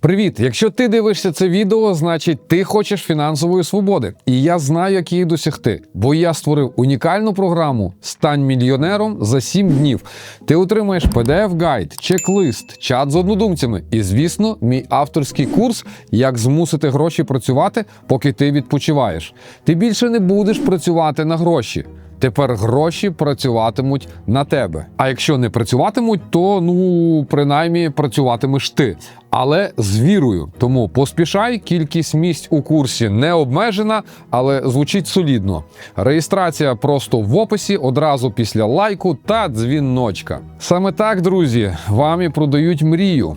Привіт! Якщо ти дивишся це відео, значить ти хочеш фінансової свободи. І я знаю, як її досягти, бо я створив унікальну програму Стань мільйонером за 7 днів. Ти отримаєш pdf гайд чек-лист, чат з однодумцями і, звісно, мій авторський курс, як змусити гроші працювати, поки ти відпочиваєш. Ти більше не будеш працювати на гроші. Тепер гроші працюватимуть на тебе. А якщо не працюватимуть, то ну принаймні працюватимеш ти. Але з вірою. Тому поспішай, кількість місць у курсі не обмежена, але звучить солідно. Реєстрація просто в описі одразу після лайку та дзвіночка. Саме так, друзі, вам і продають мрію.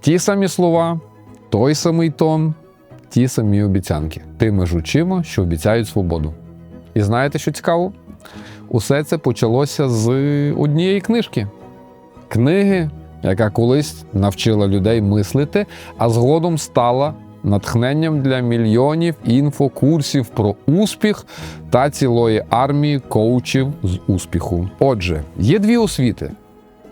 Ті самі слова, той самий тон, ті самі обіцянки. Тими ж очима, що обіцяють свободу. І знаєте, що цікаво? Усе це почалося з однієї книжки. Книги, яка колись навчила людей мислити, а згодом стала натхненням для мільйонів інфокурсів про успіх та цілої армії коучів з успіху. Отже, є дві освіти.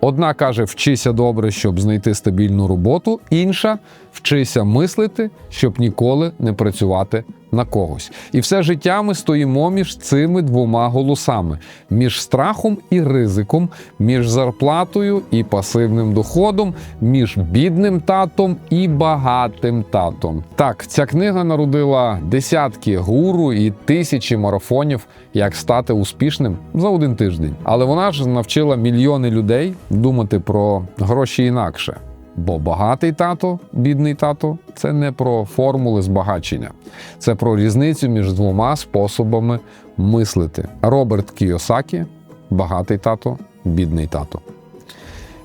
Одна каже: вчися добре, щоб знайти стабільну роботу, інша вчися мислити, щоб ніколи не працювати на когось. І все життя ми стоїмо між цими двома голосами: між страхом і ризиком, між зарплатою і пасивним доходом, між бідним татом і багатим татом. Так, ця книга народила десятки гуру і тисячі марафонів, як стати успішним за один тиждень. Але вона ж навчила мільйони людей думати про гроші інакше. Бо багатий тато, бідний тато це не про формули збагачення, це про різницю між двома способами мислити. Роберт Кіосакі, багатий тато, бідний тато.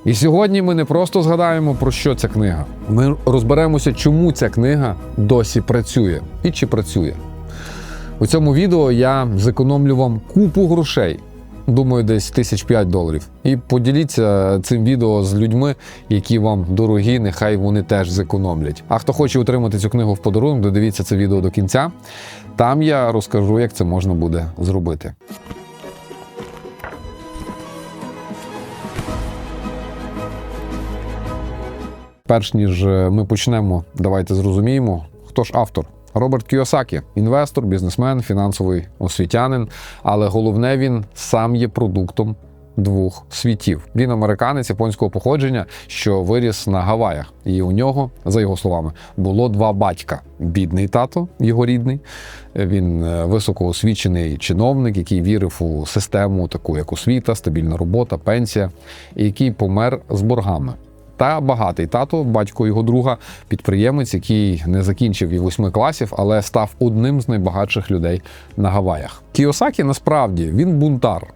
І сьогодні ми не просто згадаємо, про що ця книга. Ми розберемося, чому ця книга досі працює і чи працює. У цьому відео я зекономлю вам купу грошей. Думаю, десь тисяч п'ять доларів. І поділіться цим відео з людьми, які вам дорогі, нехай вони теж зекономлять. А хто хоче отримати цю книгу в подарунок, додивіться це відео до кінця. Там я розкажу, як це можна буде зробити. Перш ніж ми почнемо, давайте зрозуміємо, хто ж автор. Роберт Кіосакі інвестор, бізнесмен, фінансовий освітянин, але головне він сам є продуктом двох світів. Він американець японського походження, що виріс на Гаваях, і у нього, за його словами, було два батька: бідний тато, його рідний. Він е, високоосвічений чиновник, який вірив у систему, таку як освіта, стабільна робота, пенсія, і який помер з боргами. Та багатий тато, батько його друга, підприємець, який не закінчив і восьми класів, але став одним з найбагатших людей на Гаваях. Кіосакі насправді він бунтар.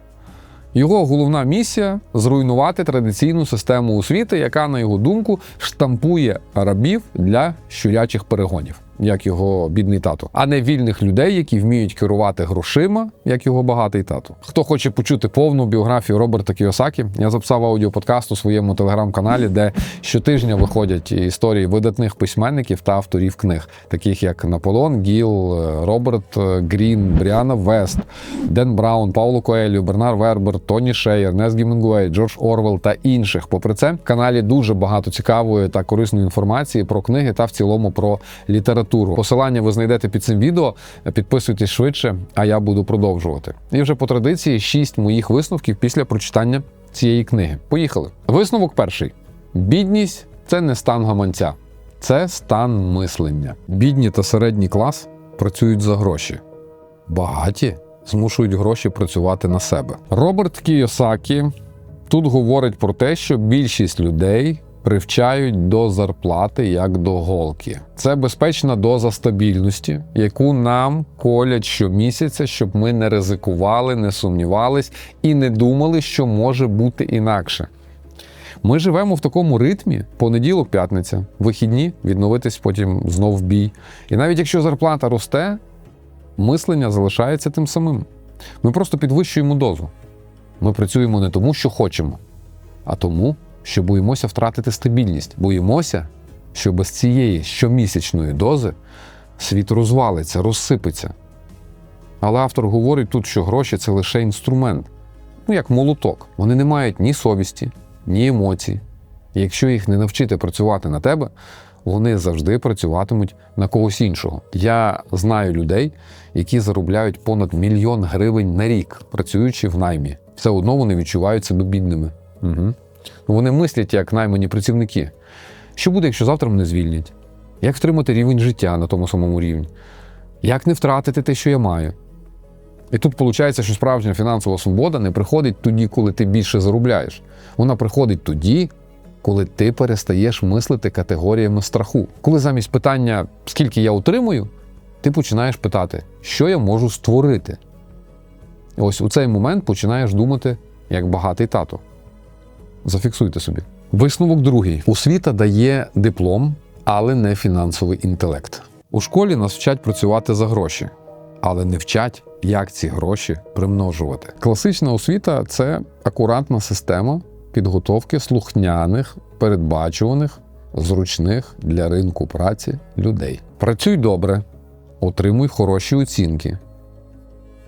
Його головна місія зруйнувати традиційну систему освіти, яка, на його думку, штампує рабів для щурячих перегонів, як його бідний тато, а не вільних людей, які вміють керувати грошима, як його багатий тато. Хто хоче почути повну біографію Роберта Кіосакі, я записав аудіоподкаст у своєму телеграм-каналі, де щотижня виходять історії видатних письменників та авторів книг, таких як Наполеон Гіл, Роберт Грін, Бріана Вест, Ден Браун, Пауло Коелю, Бернар Вербер, Тоні Шей, Ернест Гімінгуей, Джордж Орвел та інших. Попри це, в каналі дуже багато цікавої та корисної інформації про книги та в цілому про літературу. Посилання ви знайдете під цим відео. Підписуйтесь швидше, а я буду продовжувати. І вже по традиції шість моїх висновків після прочитання цієї книги. Поїхали. Висновок перший: бідність це не стан гаманця, це стан мислення. Бідні та середній клас працюють за гроші. Багаті змушують гроші працювати на себе. Роберт Кіосакі тут говорить про те, що більшість людей привчають до зарплати як до голки. Це безпечна доза стабільності, яку нам колять щомісяця, щоб ми не ризикували, не сумнівались і не думали, що може бути інакше. Ми живемо в такому ритмі: понеділок, п'ятниця, вихідні, відновитись потім знов бій. І навіть якщо зарплата росте, мислення залишається тим самим. Ми просто підвищуємо дозу. Ми працюємо не тому, що хочемо, а тому, що боїмося втратити стабільність. Боїмося, що без цієї щомісячної дози світ розвалиться, розсипеться. Але автор говорить тут, що гроші це лише інструмент, ну як молоток. Вони не мають ні совісті, ні емоцій. І якщо їх не навчити працювати на тебе, вони завжди працюватимуть на когось іншого. Я знаю людей, які заробляють понад мільйон гривень на рік, працюючи в наймі. Все одно вони відчувають себе бідними. Угу. Вони мислять як наймані працівники. Що буде, якщо завтра мене звільнять? Як втримати рівень життя на тому самому рівні? Як не втратити те, що я маю? І тут виходить, що справжня фінансова свобода не приходить тоді, коли ти більше заробляєш. Вона приходить тоді, коли ти перестаєш мислити категоріями страху. Коли замість питання, скільки я отримую, ти починаєш питати, що я можу створити. І ось у цей момент починаєш думати як багатий тато. Зафіксуйте собі. Висновок другий: освіта дає диплом, але не фінансовий інтелект. У школі нас вчать працювати за гроші, але не вчать, як ці гроші примножувати. Класична освіта це акуратна система підготовки слухняних, передбачуваних, зручних для ринку праці людей. Працюй добре, отримуй хороші оцінки,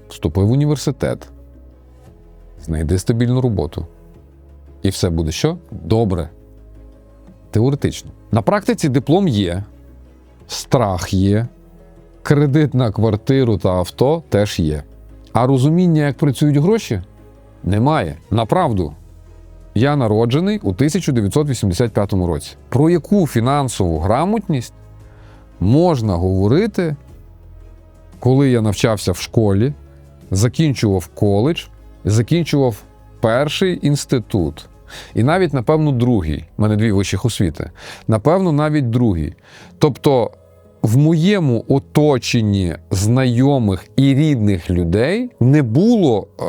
вступи в університет, знайди стабільну роботу. І все буде що? Добре. Теоретично. На практиці диплом є, страх є, кредит на квартиру та авто теж є. А розуміння, як працюють гроші, немає. Направду. Я народжений у 1985 році. Про яку фінансову грамотність можна говорити, коли я навчався в школі, закінчував коледж, закінчував перший інститут. І навіть, напевно, другий. У мене дві вищих освіти. Напевно, навіть другий. Тобто, в моєму оточенні знайомих і рідних людей не було е,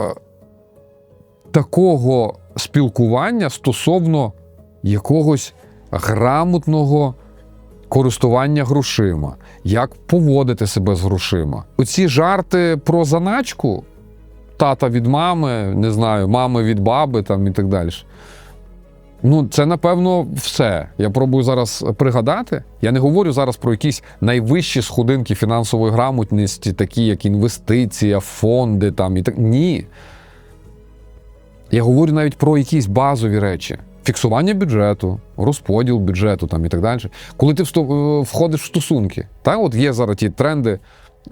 такого спілкування стосовно якогось грамотного користування грошима, як поводити себе з грошима. Оці жарти про заначку тата від мами, не знаю, мами від баби там і так далі. Ну, це напевно все. Я пробую зараз пригадати. Я не говорю зараз про якісь найвищі сходинки фінансової грамотності, такі як інвестиція, фонди там і так. Ні. Я говорю навіть про якісь базові речі: фіксування бюджету, розподіл бюджету там і так далі. Коли ти е, входиш в стосунки, так, от є зараз ті тренди.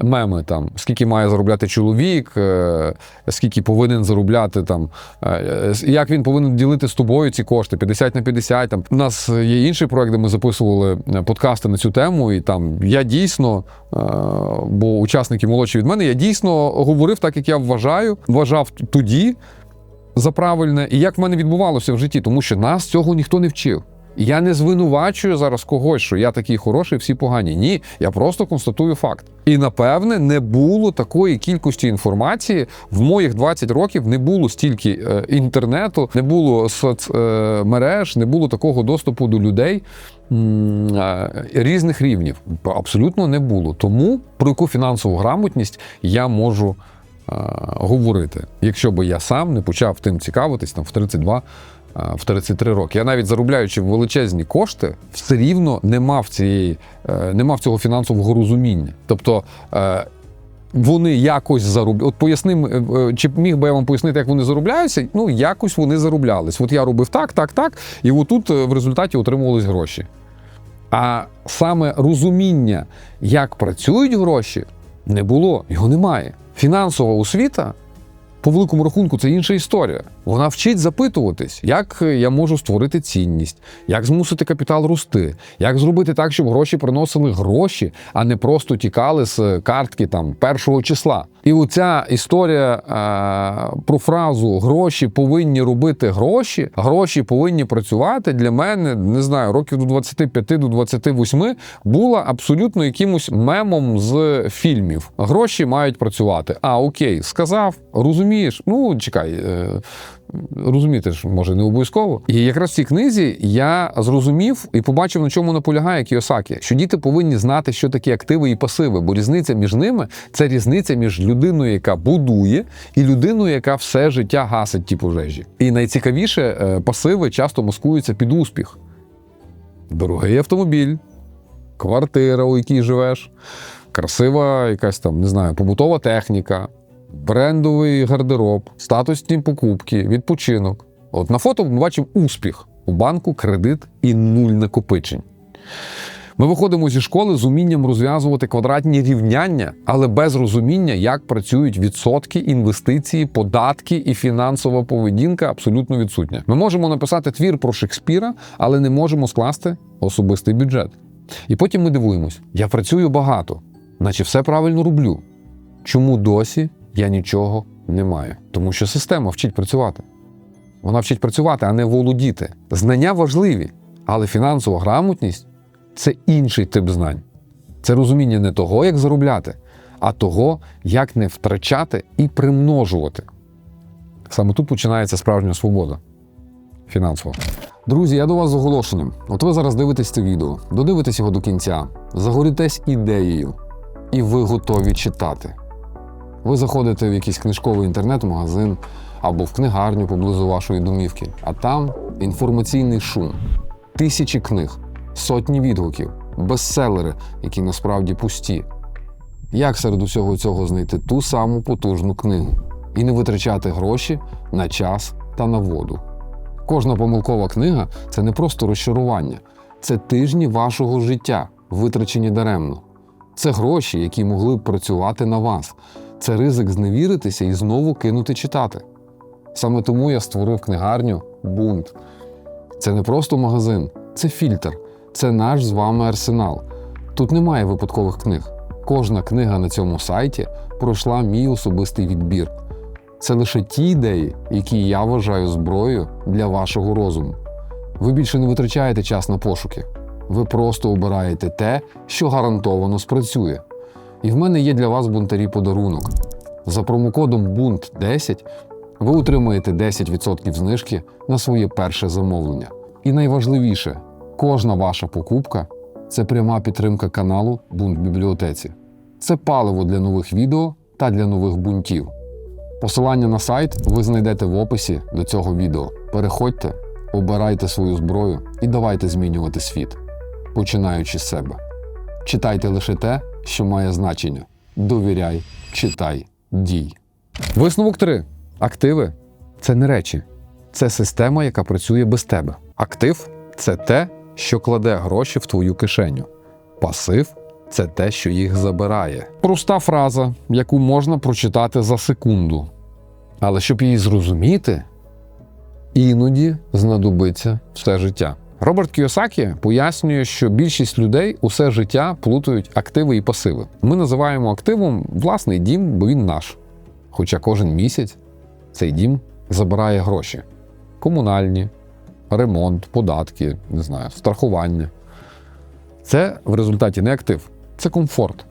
Меми там, скільки має заробляти чоловік, е, скільки повинен заробляти там, е, е, як він повинен ділити з тобою ці кошти 50 на 50. Там у нас є інший проект, де ми записували подкасти на цю тему, і там я дійсно, бо учасники молодші від мене, я дійсно говорив так, як я вважаю, вважав тоді за правильне, і як в мене відбувалося в житті, тому що нас цього ніхто не вчив. Я не звинувачую зараз когось, що я такий хороший, всі погані. Ні, я просто констатую факт. І напевне не було такої кількості інформації. В моїх 20 років не було стільки е, інтернету, не було соцмереж, не було такого доступу до людей е, різних рівнів. Абсолютно не було. Тому про яку фінансову грамотність я можу е, говорити, якщо би я сам не почав тим цікавитись там в 32 а, в 33 роки. Я навіть заробляючи величезні кошти, все рівно не мав цієї, е, не мав цього фінансового розуміння. Тобто. е, Вони якось заробляють. От поясним, е, чи міг би я вам пояснити, як вони заробляються? Ну, якось вони зароблялись. От я робив так, так, так, і отут в результаті отримувались гроші. А саме розуміння, як працюють гроші, не було, його немає. Фінансова освіта по великому рахунку це інша історія. Вона вчить запитуватись, як я можу створити цінність, як змусити капітал рости, як зробити так, щоб гроші приносили гроші, а не просто тікали з картки там першого числа. І оця історія е, про фразу гроші повинні робити гроші, гроші повинні працювати для мене, не знаю, років до 25 до 28 була абсолютно якимось мемом з фільмів. Гроші мають працювати. А окей, сказав, розумієш? Ну чекай. Е, Розуміти ж, може, не обов'язково. І якраз в цій книзі я зрозумів і побачив, на чому наполягає Кіосакі, що діти повинні знати, що таке активи і пасиви, бо різниця між ними це різниця між людиною, яка будує, і людиною, яка все життя гасить ті пожежі. І найцікавіше, е, пасиви часто маскуються під успіх. Дорогий автомобіль, квартира, у якій живеш, красива якась там, не знаю, побутова техніка, брендовий гардероб, статусні покупки, відпочинок. От на фото ми бачимо успіх у банку, кредит і нуль накопичень. Ми виходимо зі школи з умінням розв'язувати квадратні рівняння, але без розуміння, як працюють відсотки, інвестиції, податки і фінансова поведінка абсолютно відсутня. Ми можемо написати твір про Шекспіра, але не можемо скласти особистий бюджет. І потім ми дивуємось: я працюю багато, наче все правильно роблю. Чому досі я нічого не маю? Тому що система вчить працювати. Вона вчить працювати, а не володіти. Знання важливі, але фінансова грамотність це інший тип знань. Це розуміння не того, як заробляти, а того, як не втрачати і примножувати. Саме тут починається справжня свобода фінансова. Друзі, я до вас з оголошенням. От ви зараз дивитесь це відео, додивитесь його до кінця, загорітесь ідеєю, і ви готові читати. Ви заходите в якийсь книжковий інтернет-магазин або в книгарню поблизу вашої домівки, а там інформаційний шум, тисячі книг, сотні відгуків, бестселери, які насправді пусті. Як серед усього цього знайти ту саму потужну книгу і не витрачати гроші на час та на воду? Кожна помилкова книга це не просто розчарування, це тижні вашого життя, витрачені даремно. Це гроші, які могли б працювати на вас. Це ризик зневіритися і знову кинути читати. Саме тому я створив книгарню Бунт. Це не просто магазин, це фільтр, це наш з вами арсенал. Тут немає випадкових книг. Кожна книга на цьому сайті пройшла мій особистий відбір. Це лише ті ідеї, які я вважаю зброєю для вашого розуму. Ви більше не витрачаєте час на пошуки. Ви просто обираєте те, що гарантовано спрацює. І в мене є для вас бунтарі подарунок. За промокодом BUNT10 ви отримаєте 10% знижки на своє перше замовлення. І найважливіше, кожна ваша покупка це пряма підтримка каналу Бунт Бібліотеці. Це паливо для нових відео та для нових бунтів. Посилання на сайт ви знайдете в описі до цього відео. Переходьте, обирайте свою зброю і давайте змінювати світ, починаючи з себе. Читайте лише те, що має значення. Довіряй, читай, дій. Висновок 3. Активи це не речі, це система, яка працює без тебе. Актив це те, що кладе гроші в твою кишеню. Пасив це те, що їх забирає. Проста фраза, яку можна прочитати за секунду. Але щоб її зрозуміти, іноді знадобиться все життя. Роберт Кіосакі пояснює, що більшість людей усе життя плутають активи і пасиви. Ми називаємо активом власний дім, бо він наш. Хоча кожен місяць цей дім забирає гроші: комунальні, ремонт, податки, не знаю, страхування. Це в результаті не актив, це комфорт.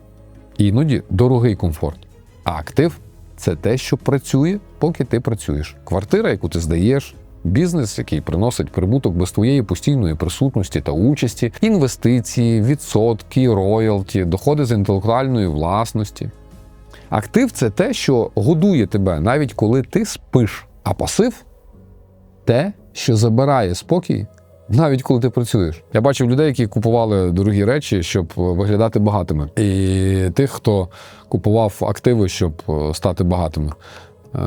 І Іноді дорогий комфорт. А актив це те, що працює, поки ти працюєш. Квартира, яку ти здаєш, бізнес, який приносить прибуток без твоєї постійної присутності та участі, інвестиції, відсотки, роялті, доходи з інтелектуальної власності. Актив це те, що годує тебе, навіть коли ти спиш. А пасив те, що забирає спокій, навіть коли ти працюєш. Я бачив людей, які купували дорогі речі, щоб виглядати багатими. І тих, хто купував активи, щоб е, стати багатими. Е,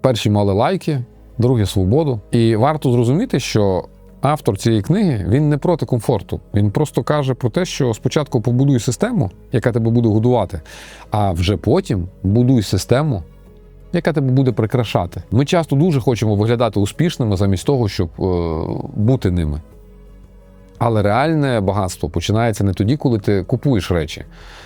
Перші мали лайки, другі свободу. І варто зрозуміти, що автор цієї книги він не проти комфорту. Він просто каже про те, що спочатку побудуй систему, яка тебе буде годувати, а вже потім будуй систему, яка тебе буде прикрашати. Ми часто дуже хочемо виглядати успішними замість того, щоб е, бути ними. Але реальне багатство починається не тоді, коли ти купуєш речі,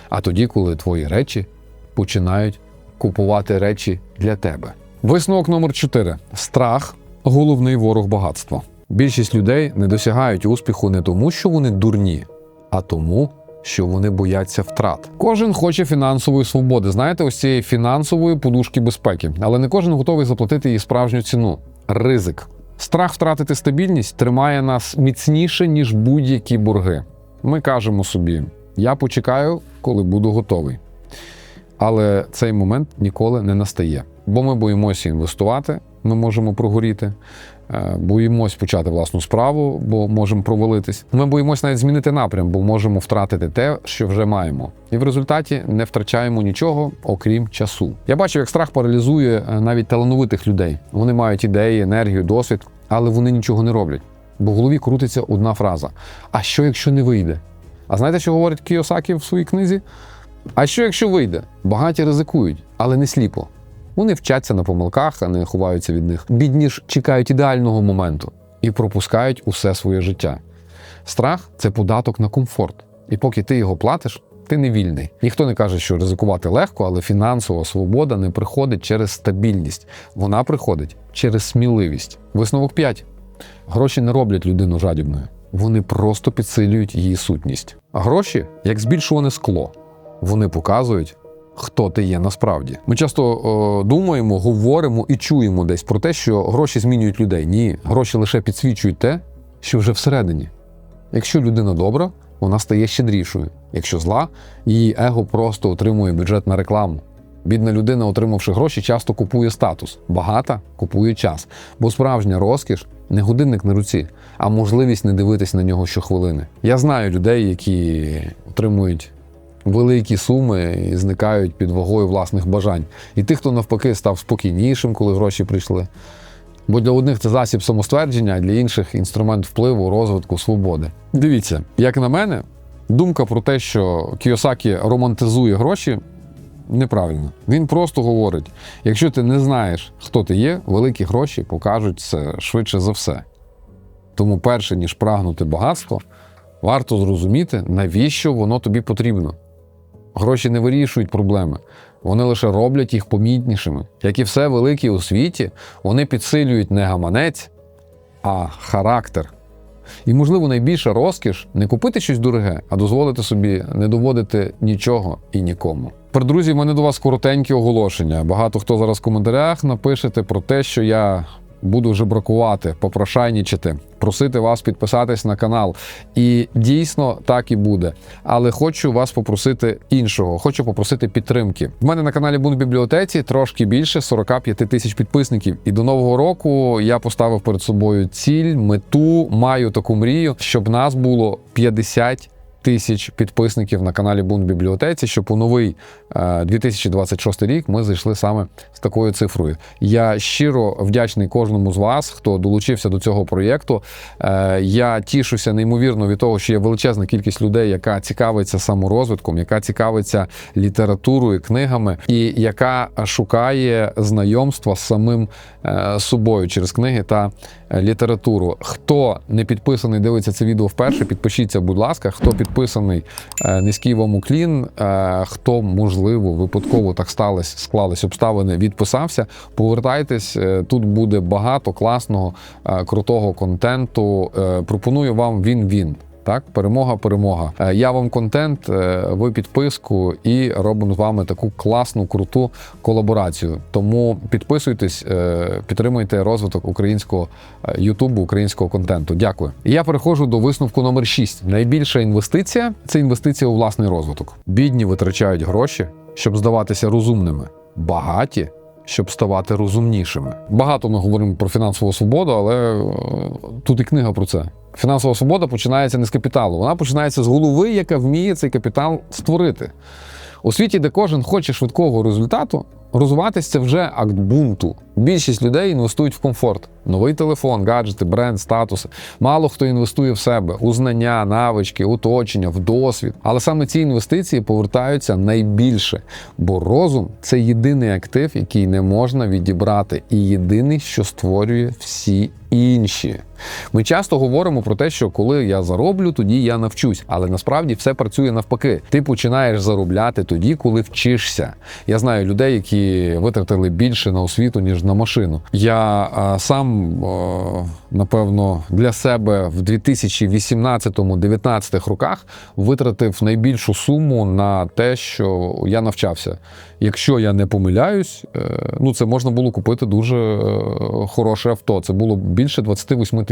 а тоді, коли твої речі починають купувати речі для тебе. Висновок номер 4. Страх головний ворог багатства. Більшість людей не досягають успіху не тому, що вони дурні, а тому, що вони бояться втрат. Кожен хоче фінансової свободи, знаєте, ось цієї фінансової подушки безпеки, але не кожен готовий заплатити її справжню ціну. Ризик. Страх втратити стабільність тримає нас міцніше, ніж будь-які борги. Ми кажемо собі: я почекаю, коли буду готовий. Але цей момент ніколи не настає, бо ми боїмося інвестувати, ми можемо прогоріти, е, боїмось почати власну справу, бо можемо провалитись. Ми боїмось навіть змінити напрям, бо можемо втратити те, що вже маємо. І в результаті не втрачаємо нічого, окрім часу. Я бачив, як страх паралізує е, навіть талановитих людей. Вони мають ідеї, енергію, досвід, але вони нічого не роблять. Бо в голові крутиться одна фраза: а що, якщо не вийде? А знаєте, що говорить Кіосакі в своїй книзі? А що якщо вийде? Багаті ризикують, але не сліпо. Вони вчаться на помилках, а не ховаються від них. Бідні ж чекають ідеального моменту і пропускають усе своє життя. Страх це податок на комфорт. І поки ти його платиш, ти не вільний. Ніхто не каже, що ризикувати легко, але фінансова свобода не приходить через стабільність. Вона приходить через сміливість. Висновок 5. Гроші не роблять людину жадібною. Вони просто підсилюють її сутність. А гроші як збільшуване скло. Вони показують, хто ти є насправді. Ми часто е, думаємо, говоримо і чуємо десь про те, що гроші змінюють людей. Ні, гроші лише підсвічують те, що вже всередині. Якщо людина добра, вона стає щедрішою. Якщо зла, її его просто отримує бюджет на рекламу. Бідна людина, отримавши гроші, часто купує статус, багата купує час. Бо справжня розкіш не годинник на руці, а можливість не дивитись на нього щохвилини. Я знаю людей, які отримують великі суми і зникають під вагою власних бажань. І тих, хто навпаки став спокійнішим, коли гроші прийшли. Бо для одних це засіб самоствердження, а для інших інструмент впливу, розвитку, свободи. Дивіться, як на мене, думка про те, що Кіосакі романтизує гроші, неправильно. Він просто говорить: якщо ти не знаєш, хто ти є, великі гроші покажуть це швидше за все. Тому, перше, ніж прагнути багатство, варто зрозуміти, навіщо воно тобі потрібно. Гроші не вирішують проблеми, вони лише роблять їх помітнішими. Як і все велике у світі, вони підсилюють не гаманець, а характер. І, можливо, найбільша розкіш не купити щось дороге, а дозволити собі не доводити нічого і нікому. Тепер, друзі, в мене до вас коротенькі оголошення. Багато хто зараз в коментарях напишете про те, що я буду вже бракувати, попрошайнічити, просити вас підписатись на канал. І дійсно так і буде. Але хочу вас попросити іншого. Хочу попросити підтримки. В мене на каналі Бунт бібліотеці трошки більше 45 тисяч підписників. І до нового року я поставив перед собою ціль, мету, маю таку мрію, щоб нас було 50 тисяч підписників на каналі Бунт бібліотеці, щоб у новий е, 2026 рік ми зайшли саме з такою цифрою. Я щиро вдячний кожному з вас, хто долучився до цього проєкту. Е, Я тішуся неймовірно від того, що є величезна кількість людей, яка цікавиться саморозвитком, яка цікавиться літературою, книгами, і яка шукає знайомства з самим е, собою через книги та е, літературу. Хто не підписаний, дивиться це відео вперше, підпишіться, будь ласка. Хто підписаний, е, низький вам уклін. Е, Хто, можливо, випадково так сталося, склались обставини, відписався. Повертайтесь, е, тут буде багато класного, е, крутого контенту. Е, Пропоную вам він-він. Так, перемога, перемога. Е, Я вам контент, е, ви підписку і робимо з вами таку класну, круту колаборацію. Тому підписуйтесь, е, підтримуйте розвиток українського Ютубу, українського контенту. Дякую. І я переходжу до висновку номер 6. Найбільша інвестиція це інвестиція у власний розвиток. Бідні витрачають гроші, щоб здаватися розумними, багаті. Щоб ставати розумнішими. Багато ми говоримо про фінансову свободу, але тут і книга про це. Фінансова свобода починається не з капіталу, вона починається з голови, яка вміє цей капітал створити. У світі, де кожен хоче швидкого результату, розвиватись це вже акт бунту. Більшість людей інвестують в комфорт, новий телефон, гаджети, бренд, статуси. Мало хто інвестує в себе у знання, навички, оточення, в досвід. Але саме ці інвестиції повертаються найбільше, бо розум це єдиний актив, який не можна відібрати, і єдиний, що створює всі інші. Ми часто говоримо про те, що коли я зароблю, тоді я навчусь. Але насправді все працює навпаки. Ти починаєш заробляти тоді, коли вчишся. Я знаю людей, які витратили більше на освіту, ніж на машину. Я а, сам, а, напевно, для себе в 2018-2019 роках витратив найбільшу суму на те, що я навчався. Якщо я не помиляюсь, е, ну це можна було купити дуже е, хороше авто. Це було більше 28 тисяч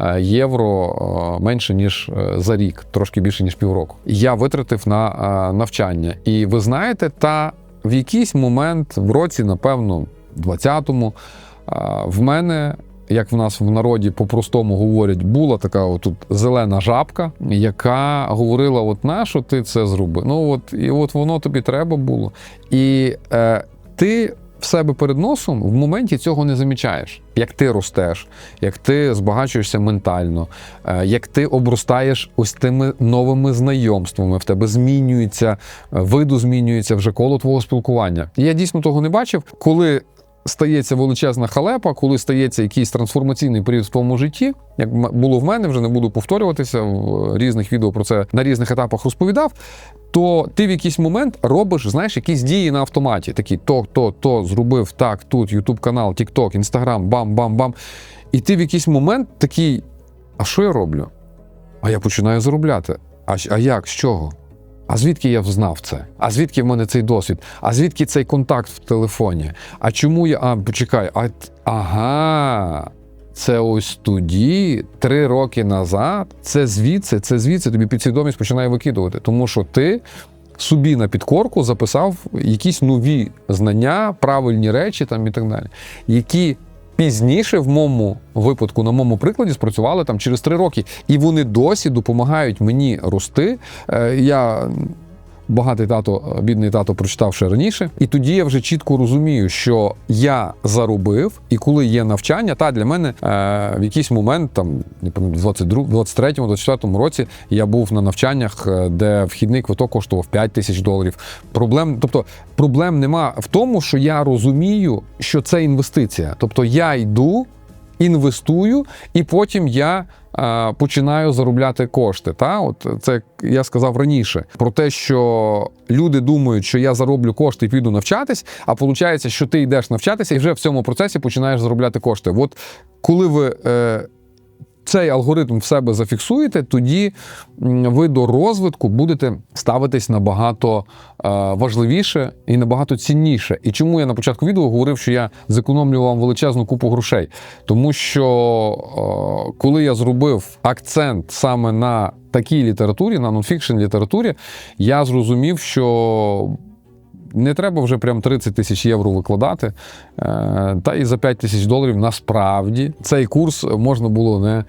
е, євро е, менше ніж е, за рік, трошки більше ніж півроку. Я витратив на навчання. І ви знаєте, та в якийсь момент в році, напевно, 20-му, е, в мене. Як в нас в народі по-простому говорять, була така отут зелена жабка, яка говорила: от на що ти це зробив? Ну от і от воно тобі треба було. І е, ти в себе перед носом в моменті цього не замічаєш. Як ти ростеш, як ти збагачуєшся ментально, е, як ти обростаєш ось тими новими знайомствами, в тебе змінюється, е, виду змінюється вже коло твого спілкування. Я дійсно того не бачив, коли. Стається величезна халепа, коли стається якийсь трансформаційний період в твоєму житті, як було в мене, вже не буду повторюватися в різних відео про це на різних етапах розповідав. То ти в якийсь момент робиш, знаєш, якісь дії на автоматі. Такі то, то, то зробив так, тут Ютуб канал, Тікток, Інстаграм, бам-бам-бам. І ти в якийсь момент такий: а що я роблю? А я починаю заробляти. А, а як? З чого? А звідки я знав це? А звідки в мене цей досвід? А звідки цей контакт в телефоні? А чому я. А, почекай, а ага. Це ось тоді, три роки назад, це звідси, це звідси тобі підсвідомість починає викидувати. Тому що ти собі на підкорку записав якісь нові знання, правильні речі там і так далі, які пізніше, в моєму випадку, на моєму прикладі, спрацювали там через три роки. І вони досі допомагають мені рости. Е, Я багатий тато, бідний тато прочитав ще раніше. І тоді я вже чітко розумію, що я заробив, і коли є навчання, та для мене е, в якийсь момент, там не пам'ятаю, 22, 23, 24 році я був на навчаннях, е, де вхідний квиток коштував 5 тисяч доларів. Проблем, тобто проблем нема в тому, що я розумію, що це інвестиція. Тобто я йду інвестую, і потім я е, починаю заробляти кошти. Та? От це я сказав раніше про те, що люди думають, що я зароблю кошти і піду навчатись, а виходить, що ти йдеш навчатися і вже в цьому процесі починаєш заробляти кошти. От коли ви. Е, цей алгоритм в себе зафіксуєте, тоді ви до розвитку будете ставитись набагато е, важливіше і набагато цінніше. І чому я на початку відео говорив, що я зекономлю вам величезну купу грошей? Тому що е, коли я зробив акцент саме на такій літературі, на нонфікшн літературі, я зрозумів, що не треба вже прям 30 тисяч євро викладати. Е, Та і за 5 тисяч доларів насправді цей курс можна було не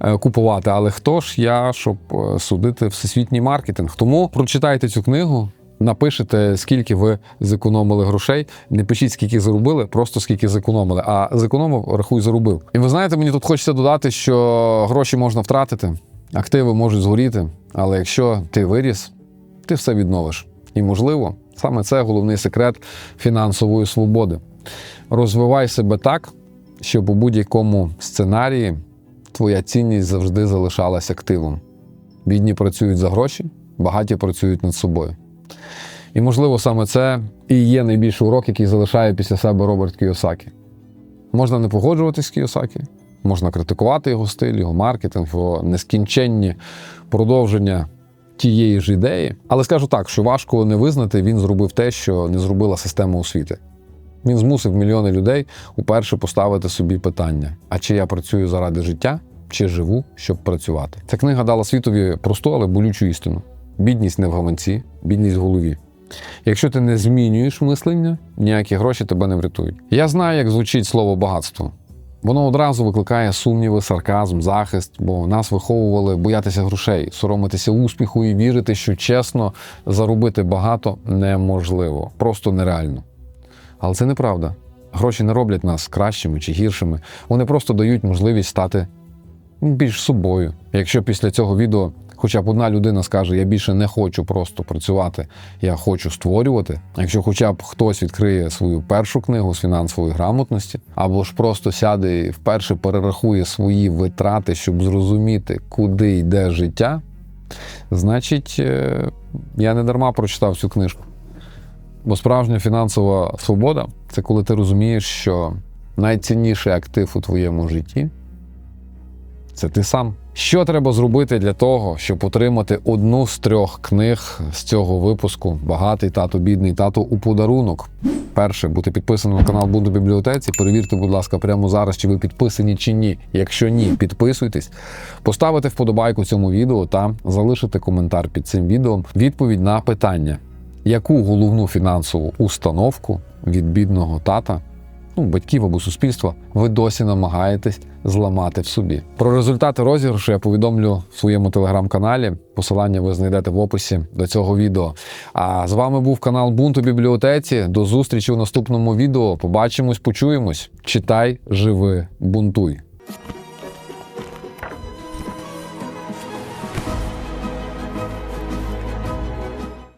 е, купувати. Але хто ж я, щоб е, судити всесвітній маркетинг? Тому прочитайте цю книгу. Напишете, скільки ви зекономили грошей. Не пишіть, скільки заробили, просто скільки зекономили. А зекономив, рахуй, заробив. І ви знаєте, мені тут хочеться додати, що гроші можна втратити, активи можуть згоріти. Але якщо ти виріс, ти все відновиш. І можливо, саме це головний секрет фінансової свободи. Розвивай себе так, щоб у будь-якому сценарії твоя цінність завжди залишалась активом. Бідні працюють за гроші, багаті працюють над собою. І, можливо, саме це і є найбільший урок, який залишає після себе Роберт Кіосакі. Можна не погоджуватись з Кіосакі, можна критикувати його стиль, його маркетинг, його нескінченні продовження тієї ж ідеї. Але скажу так, що важко не визнати, він зробив те, що не зробила система освіти. Він змусив мільйони людей уперше поставити собі питання: а чи я працюю заради життя, чи живу, щоб працювати? Ця книга дала світові просту, але болючу істину: бідність не в гаманці, бідність в голові. Якщо ти не змінюєш мислення, ніякі гроші тебе не врятують. Я знаю, як звучить слово багатство. Воно одразу викликає сумніви, сарказм, захист, бо нас виховували боятися грошей, соромитися успіху і вірити, що чесно заробити багато неможливо, просто нереально. Але це неправда. Гроші не роблять нас кращими чи гіршими. Вони просто дають можливість стати більш собою. Якщо після цього відео хоча б одна людина скаже, я більше не хочу просто працювати, я хочу створювати. Якщо хоча б хтось відкриє свою першу книгу з фінансової грамотності, або ж просто сяде і вперше перерахує свої витрати, щоб зрозуміти, куди йде життя, значить, е, я не дарма прочитав цю книжку. Бо справжня фінансова свобода це коли ти розумієш, що найцінніший актив у твоєму житті це ти сам. Що треба зробити для того, щоб отримати одну з трьох книг з цього випуску Багатий тато, бідний тато у подарунок? Перше, бути підписаним на канал Буду бібліотеці. Перевірте, будь ласка, прямо зараз, чи ви підписані чи ні. Якщо ні, підписуйтесь, поставите вподобайку цьому відео та залишите коментар під цим відео. Відповідь на питання, яку головну фінансову установку від бідного тата ну, батьків або суспільства, ви досі намагаєтесь зламати в собі. Про результати розіграшу я повідомлю в своєму телеграм-каналі. Посилання ви знайдете в описі до цього відео. А з вами був канал Бунт у бібліотеці. До зустрічі у наступному відео. Побачимось, почуємось. Читай, живи, бунтуй.